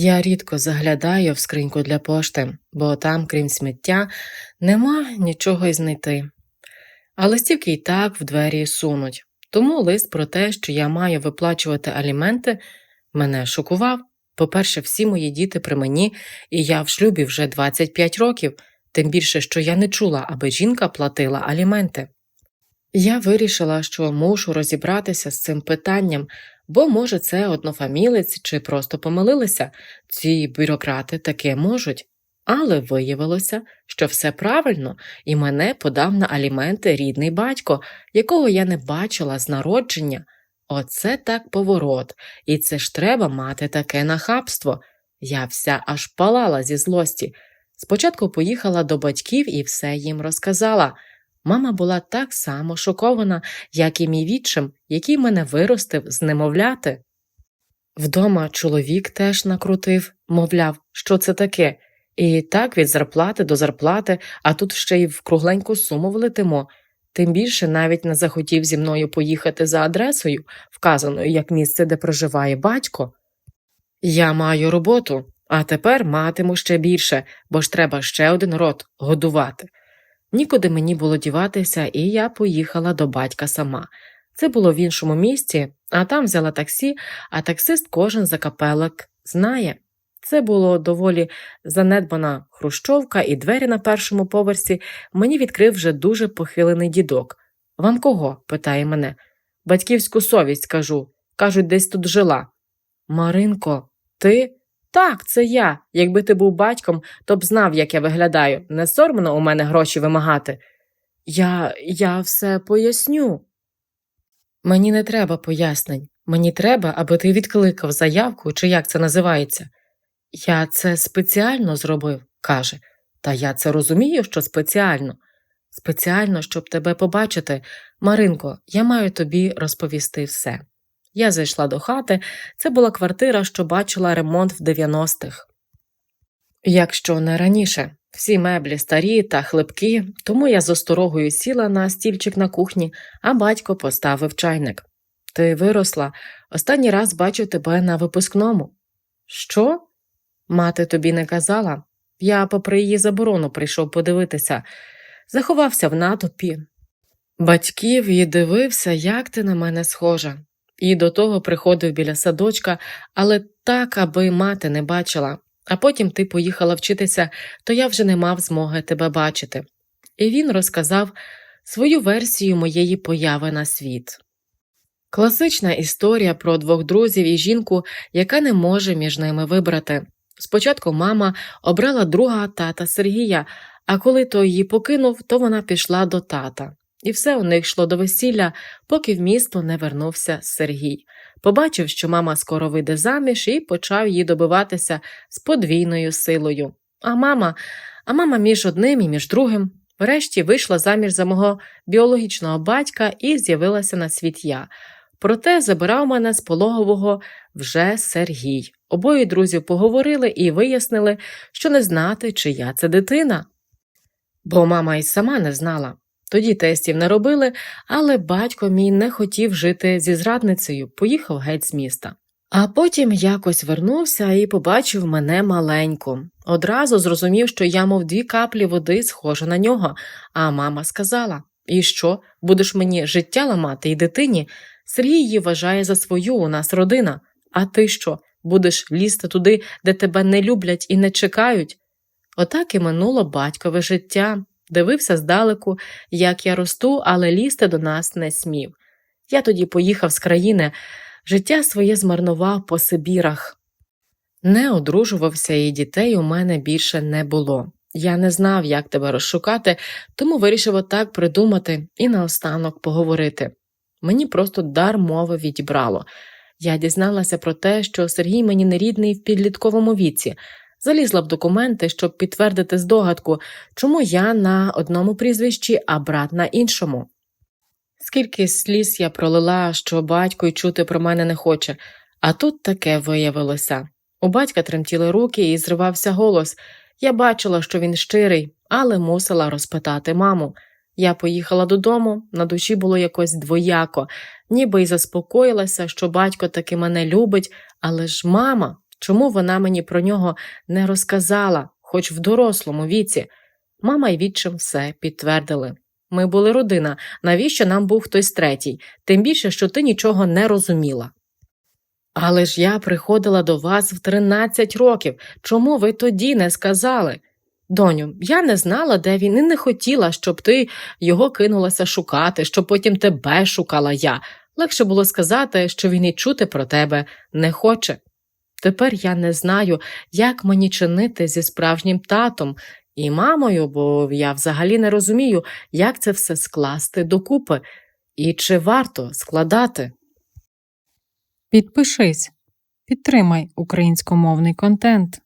Я рідко заглядаю в скриньку для пошти, бо там, крім сміття, нема нічого й знайти. А листівки й так в двері сунуть. Тому лист про те, що я маю виплачувати аліменти, мене шокував. По-перше, всі мої діти при мені, і я в шлюбі вже 25 років, тим більше, що я не чула, аби жінка платила аліменти. Я вирішила, що мушу розібратися з цим питанням, бо, може, це однофамілець чи просто помилилися, ці бюрократи таке можуть. Але виявилося, що все правильно, і мене подав на аліменти рідний батько, якого я не бачила з народження. Оце так поворот, і це ж треба мати таке нахабство. Я вся аж палала зі злості. Спочатку поїхала до батьків і все їм розказала. Мама була так само шокована, як і мій відчим, який мене виростив з немовляти. Вдома чоловік теж накрутив, мовляв, що це таке, і так від зарплати до зарплати, а тут ще й в кругленьку суму влетимо. Тим більше навіть не захотів зі мною поїхати за адресою, вказаною як місце, де проживає батько. Я маю роботу, а тепер матиму ще більше, бо ж треба ще один рот годувати. Нікуди мені було діватися, і я поїхала до батька сама. Це було в іншому місті, а там взяла таксі, а таксист кожен за капелок знає. Це було доволі занедбана хрущовка, і двері на першому поверсі мені відкрив вже дуже похилений дідок. Вам кого? питає мене. Батьківську совість кажу. Кажуть, десь тут жила. Маринко, ти? Так, це я. Якби ти був батьком, то б знав, як я виглядаю. Не соромно у мене гроші вимагати. Я я все поясню. Мені не треба пояснень. Мені треба, аби ти відкликав заявку, чи як це називається. Я це спеціально зробив, каже. Та я це розумію, що спеціально. Спеціально, щоб тебе побачити. Маринко, я маю тобі розповісти все. Я зайшла до хати, це була квартира, що бачила ремонт в 90-х. Якщо не раніше, всі меблі старі та хлипкі, тому я з осторогою сіла на стільчик на кухні, а батько поставив чайник. Ти виросла, останній раз бачу тебе на випускному. Що? Мати тобі не казала. Я, попри її заборону, прийшов подивитися, заховався в натовпі. Батьків і дивився, як ти на мене схожа, і до того приходив біля садочка, але так, аби мати не бачила. А потім ти поїхала вчитися, то я вже не мав змоги тебе бачити. І він розказав свою версію моєї появи на світ. Класична історія про двох друзів і жінку, яка не може між ними вибрати. Спочатку мама обрала друга тата Сергія, а коли той її покинув, то вона пішла до тата. І все у них йшло до весілля, поки в місто не вернувся Сергій. Побачив, що мама скоро вийде заміж, і почав її добиватися з подвійною силою. А мама, а мама між одним і між другим. Врешті вийшла заміж за мого біологічного батька і з'явилася на світ я. Проте забирав мене з пологового вже Сергій. Обоє друзів поговорили і вияснили, що не знати, чия це дитина. Бо мама й сама не знала. Тоді тестів не робили, але батько мій не хотів жити зі зрадницею, поїхав геть з міста. А потім якось вернувся і побачив мене маленьку. Одразу зрозумів, що я, мов дві каплі води, схожа на нього, а мама сказала І що, будеш мені життя ламати і дитині? Сергій її вважає за свою, у нас родина. А ти що, будеш лізти туди, де тебе не люблять і не чекають? Отак і минуло батькове життя. Дивився здалеку, як я росту, але лізти до нас не смів. Я тоді поїхав з країни, життя своє змарнував по Сибірах. Не одружувався і дітей у мене більше не було. Я не знав, як тебе розшукати, тому вирішив отак придумати і наостанок поговорити. Мені просто дар мови відібрало. Я дізналася про те, що Сергій мені не рідний в підлітковому віці, залізла в документи, щоб підтвердити здогадку, чому я на одному прізвищі, а брат на іншому. Скільки сліз я пролила, що батько й чути про мене не хоче, а тут таке виявилося. У батька тремтіли руки і зривався голос. Я бачила, що він щирий, але мусила розпитати маму. Я поїхала додому, на душі було якось двояко, ніби й заспокоїлася, що батько таки мене любить, але ж мама, Чому вона мені про нього не розказала, хоч в дорослому віці? Мама й відчим все підтвердили. Ми були родина, навіщо нам був хтось третій, тим більше, що ти нічого не розуміла. Але ж я приходила до вас в 13 років. Чому ви тоді не сказали? Доню, я не знала, де він, і не хотіла, щоб ти його кинулася шукати, щоб потім тебе шукала я. Легше було сказати, що він і чути про тебе не хоче. Тепер я не знаю, як мені чинити зі справжнім татом і мамою, бо я взагалі не розумію, як це все скласти докупи і чи варто складати. Підпишись, підтримай українськомовний контент.